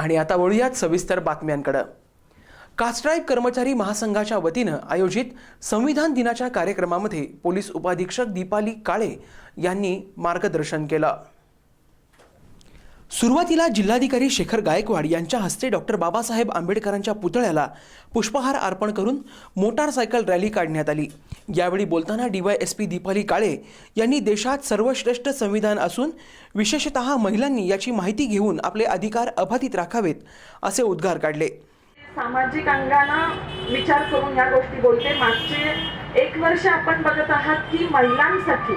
आणि आता वळूयात सविस्तर बातम्यांकडं. कास्ट्राईब कर्मचारी महासंघाच्या वतीनं आयोजित संविधान दिनाच्या कार्यक्रमामध्ये पोलीस उपाधीक्षक दीपाली काळे यांनी मार्गदर्शन केलं. सुरुवातीला जिल्हाधिकारी शेखर गायकवाड यांच्या हस्ते डॉक्टर बाबासाहेब आंबेडकरांच्या पुतळ्याला पुष्पहार अर्पण करून मोटारसायकल रॅली काढण्यात आली. यावेळी बोलताना डीवायएसपी दीपाली काळे यांनी देशात सर्वश्रेष्ठ संविधान असून विशेषतः महिलांनी याची माहिती घेऊन आपले अधिकार अबाधित राखावेत असे उद्गार काढले. सामाजिक अंगाने विचार करून या गोष्टी बोलते. मागचे एक वर्ष आपण बघत आहात की महिलांसाठी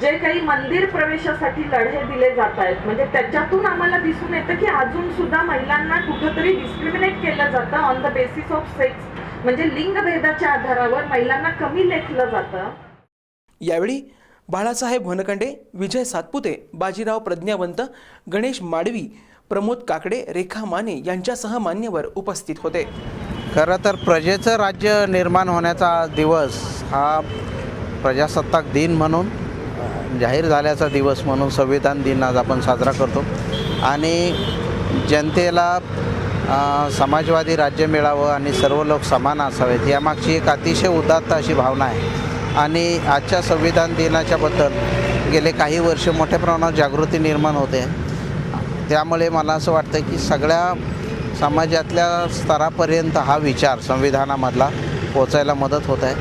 जे काही मंदिर प्रवेशासाठी लढे दिले जात आहेत म्हणजे त्याच्यातून आम्हाला दिसून येतं की अजून सुद्धा महिलांना कुठंतरी डिस्क्रिमिनेट केलं जातं on the basis of sex म्हणजे लिंगभेदाच्या आधारावर महिलांना कमी लेखलं जातं. यावेळी बाळासाहेब वनकंडे विजय सातपुते बाजीराव प्रज्ञावंत गणेश माडवी प्रमोद काकडे रेखा माने यांच्यासह मान्यवर उपस्थित होते. खरं तर प्रजेचं राज्य निर्माण होण्याचा दिवस हा प्रजासत्ताक दिन म्हणून जाहीर झाल्याचा दिवस म्हणून संविधान दिन आज आपण साजरा करतो. आणि जनतेला समाजवादी राज्य मिळावं आणि सर्व लोक समान असावेत यामागची एक अतिशय उदात्त अशी भावना आहे. आणि आजच्या संविधान दिनाच्याबद्दल गेले काही वर्ष मोठ्या प्रमाणात जागृती निर्माण होते. त्यामुळे मला असं वाटतं की सगळ्या समाजातल्या स्तरापर्यंत हा विचार संविधानामधला पोचायला मदत होत आहे.